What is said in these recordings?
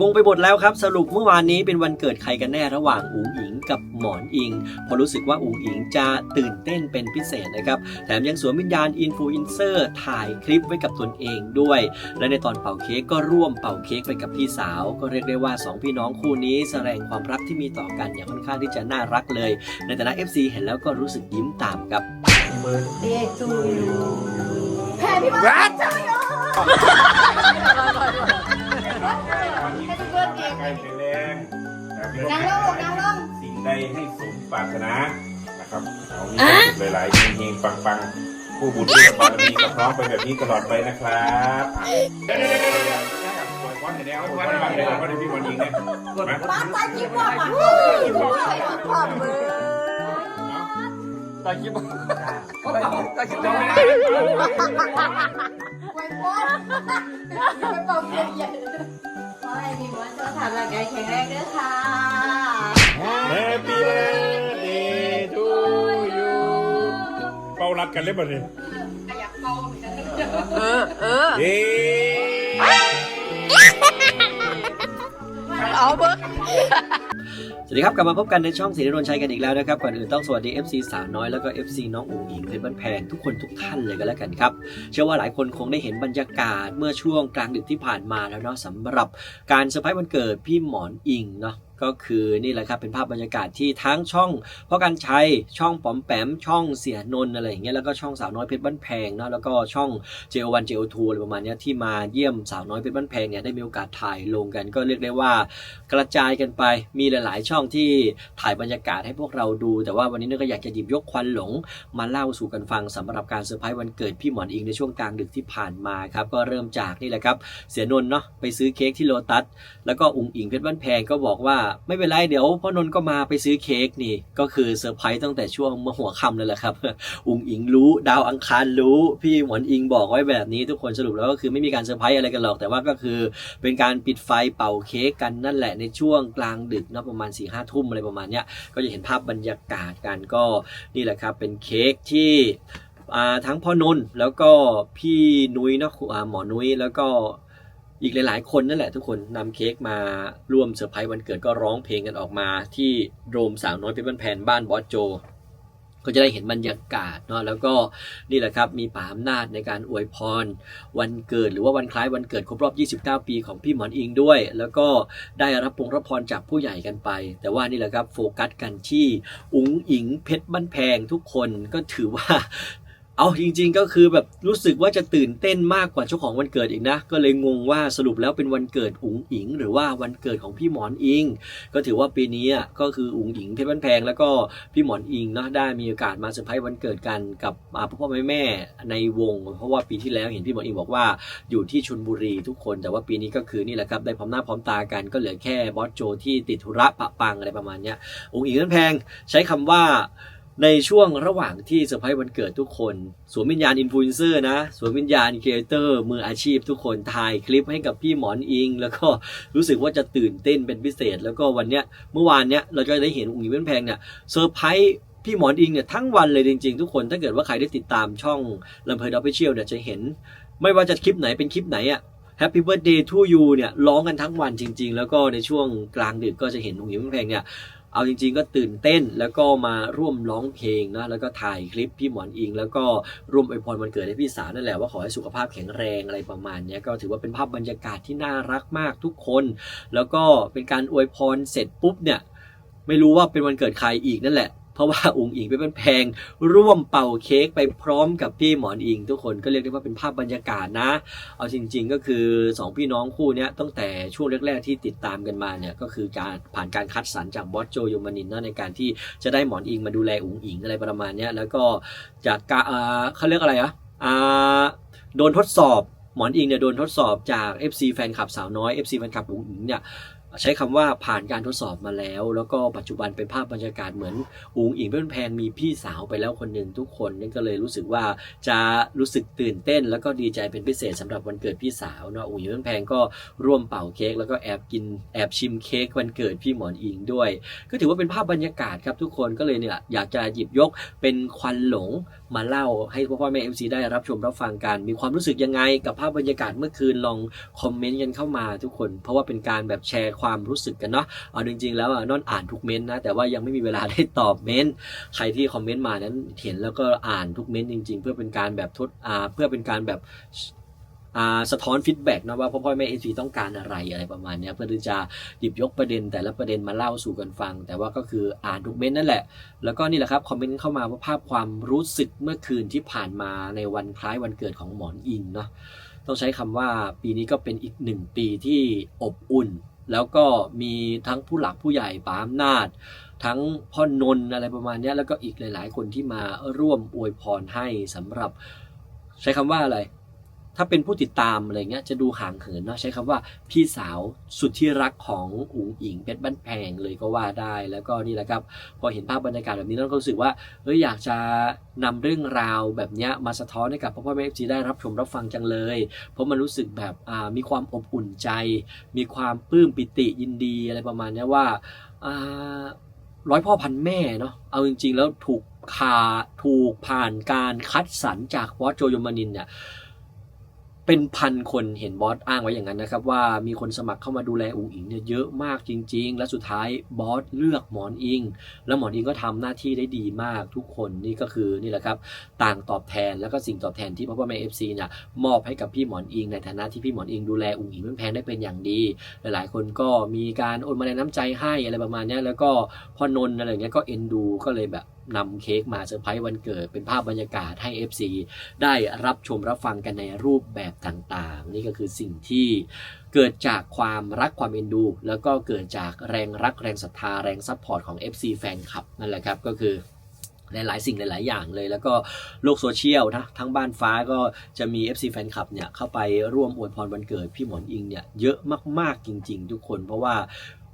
งงไปหมดแล้วครับสรุปเมื่อวานนี้เป็นวันเกิดใครกันแน่ระหว่างอุ๋งอิงกับหมอนอิงเพอรู้สึกว่าอุ๋งอิงจะตื่นเต้นเป็นพิเศษนะครับแถมยังสวมวิญญาณอินฟลูเอนเซอร์ถ่ายคลิปไว้กับตนเองด้วย และในตอนเป่าเค้กก็ร่วมเป่าเค้กไปกับพี่สาว ก็เรียกได้ว่าสองพี่น้องคู่นี้แสดงความรักที่มีต่อกันอย่างค่อนข้างที่จะน่ารักเลย ในฐานะ FC เห็นแล้วก็รู้สึกยิ้มตามครับเด็กจูยูแผ่พี่บอลรัดให้ ทุกคนเด็กใครเป็นแรงนะครับนั่งลงนั่งลง สิ่งใดให้สมปรารถนานะครับเอามีความสุขหลายๆเฮงๆปังๆผู้บุญที่บารมีก็พร้อมไปแบบนี้ตลอดไปนะครับเดี๋ยวๆๆๆปล่อยควันให้แล้วปล่อยควันให้แล้วก็ได้พี่บอลยิงเนี่ยมาบ้านตายยิ้มว่ามันขอบมือตาคิดว่าตาคิดเอาว่าไว้พอดไปเป่าเค้กใหญ่ขอ ให้พี่บอลเจ้าทำร่างกายแข็งแรงด้วยค่ะแฮปปี้เบิร์ดเดย์ทูยูเป่ารัดกันเลยบ่เนี่ยอยากเป่าเหมือนกันเออเออเย้เอาเบอร์ส วัสดีครับ กลับมาพบกันในช่องสีนรนชัยกันอีกแล้วนะครับ ก่อนอื่นต้องสวัสดี FC สาวน้อยแล้วก็ FC น้องอุ๋งอิงเพชรบ้านแพงทุกคนทุกท่านเลยกันแล้วกันครับ เชื่อว่าหลายคนคงได้เห็นบรรยากาศเมื่อช่วงกลางดึกที่ผ่านมาแล้วเนาะสำหรับการเซอร์ไพรส์วันเกิดพี่หมอนอิงเนาะก็คือนี่แหละครับเป็นภาพบรรยากาศที่ทั้งช่องพ่อกันชัยช่องป๋อมแปมช่องเสียนนอะไรอย่างเงี้ยแล้วก็ช่องสาวน้อยเพชรบ้านแพงเนาะแล้วก็ช่อง JO1 JO2 อะไรประมาณเนี้ยที่มาเยี่ยมสาวน้อยเพชรบ้านแพงเนี่ยได้มีโอกาสถ่ายลงกัน ก็เรียกได้ว่ากระจายกันไปมีหลาย ๆ ช่องที่ถ่ายบรรยากาศให้พวกเราดู แต่ว่าวันนี้เนี่ยก็อยากจะหยิบยกควันหลง มาเล่าสู่กันฟังสำหรับการเซอร์ไพรส์วันเกิดพี่หมอนอิงในช่วงกลางดึกที่ผ่านมาครับก็เริ่มจากนี่แหละครับเสียนนเนาะไปซื้อเค้กที่โลตัสแล้วก็อุ๋งอิงเพชรบ้านแพงก็บอกว่าไม่เป็นไรเดี๋ยวพ่อนนท์ก็มาไปซื้อเค้กนี่ ก็คือเซอร์ไพรส์ตั้งแต่ช่วงเมื่อหัวค่ำเลยแหละครับอุงอิงรู้ ดาวอังคารรู้ พี่หมอนอิงบอกไว้แบบนี้ทุกคนสรุปแล้วก็คือไม่มีการเซอร์ไพรส์อะไรกันหรอกแต่ว่าก็คือเป็นการปิดไฟเป่าเค้กกันนั่นแหละในช่วงกลางดึกเนะประมาณ4ี่ห้าทุ่มอะไรประมาณเนี้ยก็จะเห็นภาพบรรยากาศกันก็นี่แหละครับเป็นเค้กที่ทั้งพ่อนนท์แล้วก็พี่นุ้ยนะหมอนุ้ยแล้วก็ อีกหลาย ๆ คนนั่นแหละทุกคนนำเค้กมาร่วมเซอร์ไพรส์วันเกิดก็ร้องเพลงกันออกมาที่โดมสาวน้อยเพชรบ้านแพนบ้านบอสโจ ก็จะได้เห็นบรรยากาศเนาะแล้วก็นี่แหละครับมีป่าอำนาจในการอวยพร วันเกิดหรือว่าวันคล้ายวันเกิดครบรอบ 29 ปีของพี่หมอนอิงด้วย แล้วก็ได้รับปงรับพรจากผู้ใหญ่กันไป แต่ว่านี่แหละครับโฟกัสกันที่อุ๋งอิงเพชรบ้านแพงทุกคนก็ถือว่า เอาจริงๆก็คือแบบรู้สึกว่าจะตื่นเต้นมากกว่าเจ้าของวันเกิดอีกนะ ก็เลยงงว่าสรุปแล้วเป็นวันเกิดอุ๋งอิง หรือว่าวันเกิดของพี่หมอนอิง ก็ถือว่าปีนี้ก็คืออุ๋งอิงเพชรบ้านแพงแล้วก็พี่หมอนอิงเนาะได้มีโอกาสมาเซอร์ไพรส์วันเกิดกันกับพ่อพ่อแม่แม่ในวง เพราะว่าปีที่แล้วเห็นพี่หมอนอิงบอกว่าอยู่ที่ชลบุรีทุกคน แต่ว่าปีนี้ก็คือนี่แหละครับได้พร้อมหน้าพร้อมตากันก็เหลือแค่บอสโจที่ติดธุระปะปังอะไรประมาณเนี้ยอุ๋งอิงเพชรบ้านแพงใช้คำว่า ในช่วงระหว่างที่เซอร์ไพรส์วันเกิดทุกคนสวมวิญญาณอินฟลูเอนเซอร์นะสวมวิญญาณครีเอเตอร์มืออาชีพทุกคนถ่ายคลิปให้กับพี่หมอนอิง แล้วก็รู้สึกว่าจะตื่นเต้นเป็นพิเศษ แล้วก็วันเนี้ยเมื่อวานเนี้ยเราจะได้เห็นอุ๋งอิงเว้นแพงเนี่ยเซอร์ไพรส์พี่หมอนอิงเนี่ยทั้งวันเลยจริง ๆ ทุกคนถ้าเกิดว่าใครได้ติดตามช่องลำเพลินออฟฟิเชียลเนี่ยจะเห็น ไม่ว่าจะคลิปไหนเป็นคลิปไหนอะ Happy Birthday to you เนี่ยร้องกันทั้งวันจริง ๆ แล้วก็ในช่วงกลางดึกก็จะเห็นอุ๋งอิงเว้นแพงเนี่ย เอาจริง ๆ ก็ตื่นเต้นแล้วก็มาร่วมร้องเพลงนะแล้วก็ถ่ายคลิปพี่หมอนอิง แล้วก็ร่วมอวยพรวันเกิดให้พี่สาวนั่นแหละว่าขอให้สุขภาพแข็งแรงอะไรประมาณเนี้ยก็ถือว่าเป็นภาพบรรยากาศที่น่ารักมากทุกคน แล้วก็เป็นการอวยพรเสร็จปุ๊บเนี่ยไม่รู้ว่าเป็นวันเกิดใครอีกนั่นแหละ เพราะว่าอุ๋งอิงเป็นแพง ร่วมเป่าเค้กไปพร้อมกับพี่หมอนอิง ทุกคนก็เรียกได้ว่าเป็นภาพบรรยากาศนะ เอาจริง ๆ ก็คือสองพี่น้องคู่นี้ตั้งแต่ช่วงแรกๆที่ติดตามกันมาเนี่ยก็คือการผ่านการคัดสรรจากบอสโจโยมานินนะในการที่จะได้หมอนอิงมาดูแลอุ๋งอิงอะไรประมาณนี้แล้วก็จากการเขาเรียกอะไรอะโดนทดสอบหมอนอิงเนี่ยโดนทดสอบจาก FC แฟนคลับสาวน้อย FC แฟนคลับอุ๋งอิงเนี่ย ใช้คำว่าผ่านการทดสอบมาแล้ว แล้วก็ปัจจุบันเป็นภาพบรรยากาศเหมือนอุงอิงเป็นแพงมีพี่สาวไปแล้วคนหนึ่งทุกคนนี่ก็เลยรู้สึกว่าจะรู้สึกตื่นเต้น แล้วก็ดีใจเป็นพิเศษสำหรับวันเกิดพี่สาวเนาะอุงอิงเป็นแพงก็ร่วมเป่าเค้กแล้วก็แอบกินแอบชิมเค้กวันเกิดพี่หมอนอิงด้วย ก็ถือว่าเป็นภาพบรรยากาศครับทุกคนก็เลยเนี่ยอยากจะหยิบยกเป็นควันหลงมาเล่าให้พ่อพ่อแม่เอ็มซีได้รับชมรับฟังกัน มีความรู้สึกยังไงกับภาพบรรยากาศเมื่อคืนลองคอมเมนต์กันเข้ามาทุกคน เพราะว่าเป็นการแบบแชร์ความรู้สึกกันเนาะเอาจริง ๆ แล้วนอนอ่านทุกเม้นต์นะแต่ว่ายังไม่มีเวลาได้ตอบเม้นต์ใครที่คอมเมนต์มานั้นเห็นแล้วก็อ่านทุกเม้นต์จริง ๆ เพื่อเป็นการแบบทดอ่าเพื่อเป็นการแบบสะท้อนฟีดแบ็กนะว่าพ่อพ่อแม่เอซีต้องการอะไรอะไรประมาณนี้เพื่อที่จะหยิบยกประเด็นแต่ละประเด็นมาเล่าสู่กันฟัง แต่ว่าก็คืออ่านทุกเม้นต์นั่นแหละ แล้วก็นี่แหละครับคอมเมนต์เข้ามาว่าภาพความรู้สึกเมื่อคืนที่ผ่านมาในวันคล้ายวันเกิดของหมอนอิงเนาะต้องใช้คำว่าปีนี้ก็เป็นอีกหนึ่งปีที่อบอุ่น แล้วก็มีทั้งผู้หลักผู้ใหญ่ปามนาจทั้งพ่อนนอะไรประมาณนี้แล้วก็อีกหลาย ๆ คนที่มาร่วมอวยพรให้สำหรับใช้คำว่าอะไร ถ้าเป็นผู้ติดตามอะไรเงี้ยจะดูห่างเหินเนาะใช้คำว่าพี่สาวสุดที่รักของอุ๋งอิงเพชรบ้านแพงเลยก็ว่าได้แล้วก็นี่แหละครับ พอเห็นภาพบรรยากาศแบบนี้เราก็รู้สึกว่าเฮ้ยอยากจะนำเรื่องราวแบบเนี้ยมาสะท้อนให้กับพ่อพ่อแม่จีได้รับชมรับฟังจังเลย เพราะมันรู้สึกแบบอ่ามีความอบอุ่นใจ มีความปลื้มปิติยินดีอะไรประมาณนี้ว่าอ่าร้อยพ่อพันแม่เนาะเอาจริง ๆ แล้วถูกคาถูกผ่านการคัดสรรจากบอโจยมานินเนี่ย เป็นพันคนเห็นบอสอ้างไว้อย่างนั้นนะครับ ว่ามีคนสมัครเข้ามาดูแลอุ๋อิงเนี่ยเยอะมากจริง ๆ และสุดท้ายบอสเลือกหมอนอิง แล้วหมอนอิงก็ทำหน้าที่ได้ดีมากทุกคนนี่ก็คือนี่แหละครับ ต่างตอบแทนแล้วก็สิ่งตอบแทนที่พ่อพ่อแม่เอฟซีเนี่ยมอบให้กับพี่หมอนอิง ในฐานะที่พี่หมอนอิงดูแลอุ๋อิงเป็นแพงได้เป็นอย่างดี หลายๆ คนก็มีการโอนมาแรงน้ำใจให้อะไรประมาณนี้แล้วก็พ่อนนอะไรเงี้ยก็เอ็นดูก็เลยแบบ นำเค้กมาเซอร์ไพรส์วันเกิด เป็นภาพบรรยากาศให้ FC ได้รับชมรับฟังกันในรูปแบบต่างๆ นี่ก็คือสิ่งที่เกิดจากความรักความเอ็นดู แล้วก็เกิดจากแรงรักแรงศรัทธาแรงซัพพอร์ตของ FC แฟนคลับนั่นแหละครับก็คือหลายๆสิ่งหลาย ๆ อย่างเลย แล้วก็โลกโซเชียลนะทั้งบ้านฟ้าก็จะมี FC แฟนคลับเนี่ยเข้าไปร่วมอวยพรวันเกิดพี่หมอนอิงเนี่ยเยอะมากๆจริง ๆ ทุกคนเพราะว่า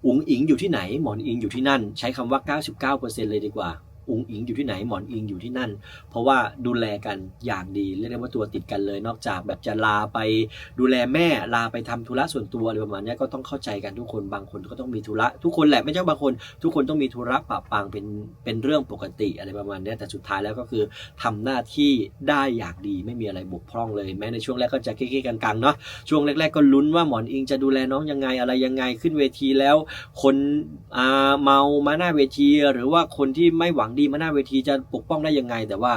อุ๋งอิงอยู่ที่ไหนหมอนอิงอยู่ที่นั่น ใช้คำว่า 99%เลยดีกว่า อุงอิงอยู่ที่ไหนหมอนอิงอยู่ที่นั่น เพราะว่าดูแลกันอย่างดีเรียกได้ว่าตัวติดกันเลย นอกจากแบบจะลาไปดูแลแม่ลาไปทำธุระส่วนตัวอะไรประมาณนี้ก็ต้องเข้าใจกันทุกคนบางคนก็ต้องมีธุระ ทุกคนแหละไม่ใช่บางคน ทุกคนต้องมีธุระปะปังเป็นเป็นเรื่องปกติอะไรประมาณนี้แต่สุดท้ายแล้วก็คือทำหน้าที่ได้อย่างดีไม่มีอะไรบกพร่องเลย แม้ในช่วงแรกก็จะเก๊ๆกังๆเนาะช่วงแรก ๆ ก็ลุ้นว่าหมอนอิงจะดูแลน้องยังไงอะไรยังไงขึ้นเวทีแล้ว คนอาเมามาหน้าเวที หรือว่าคนที่ไม่หวังดีมาหน้าเวทีจะปกป้องได้ยังไง แต่ว่า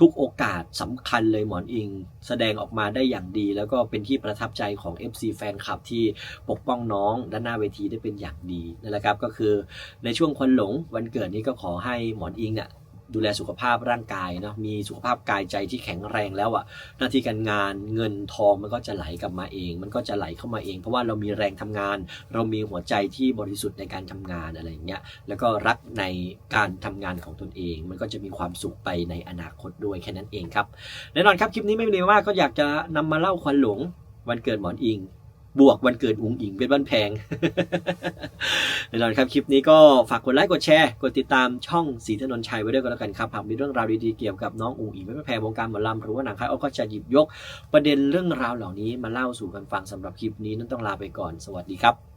ทุกโอกาสสำคัญเลยหมอนอิง แสดงออกมาได้อย่างดี แล้วก็เป็นที่ประทับใจของ FC แฟนคลับที่ปกป้องน้องด้านหน้าเวทีได้เป็นอย่างดีนั่นแหละครับก็คือในช่วงควันหลงวันเกิดนี้ก็ขอให้หมอนอิงเนี่ย ดูแลสุขภาพร่างกายเนาะมีสุขภาพกายใจที่แข็งแรงแล้วอะ่ะ หน้าที่การงานเงินทองมันก็จะไหลกลับมาเอง มันก็จะไหลเข้ามาเอง เพราะว่าเรามีแรงทำงาน เรามีหัวใจที่บริสุทธิ์ในการทำงานอะไรอย่างเงี้ยแล้วก็รักในการทำงานของตนเอง มันก็จะมีความสุขไปในอนาคตด้วยแค่นั้นเองครับแน่นอนครับคลิปนี้ไม่มีอะไรมากก็อยากจะนำมาเล่าควันหลงวันเกิดหมอนอิง บวกวันเกิดอุ๋งอิงเป็นบ้านแพงแน่นอนครับคลิปนี้ก็ฝากกดไลค์กดแชร์กดติดตามช่องสีถนนชัยไว้ด้วยก็แล้วกันครับหากมีเรื่องราวดีๆเกี่ยวกับน้องอุ๋งอิงเป็นบ้านแพงวงการหมอลำหรือว่าหนังคายอ้อก็จะหยิบยก ประเด็นเรื่องราวเหล่านี้มาเล่าสู่กันฟังสำหรับคลิปนี้นั้นต้องลาไปก่อนสวัสดีครับ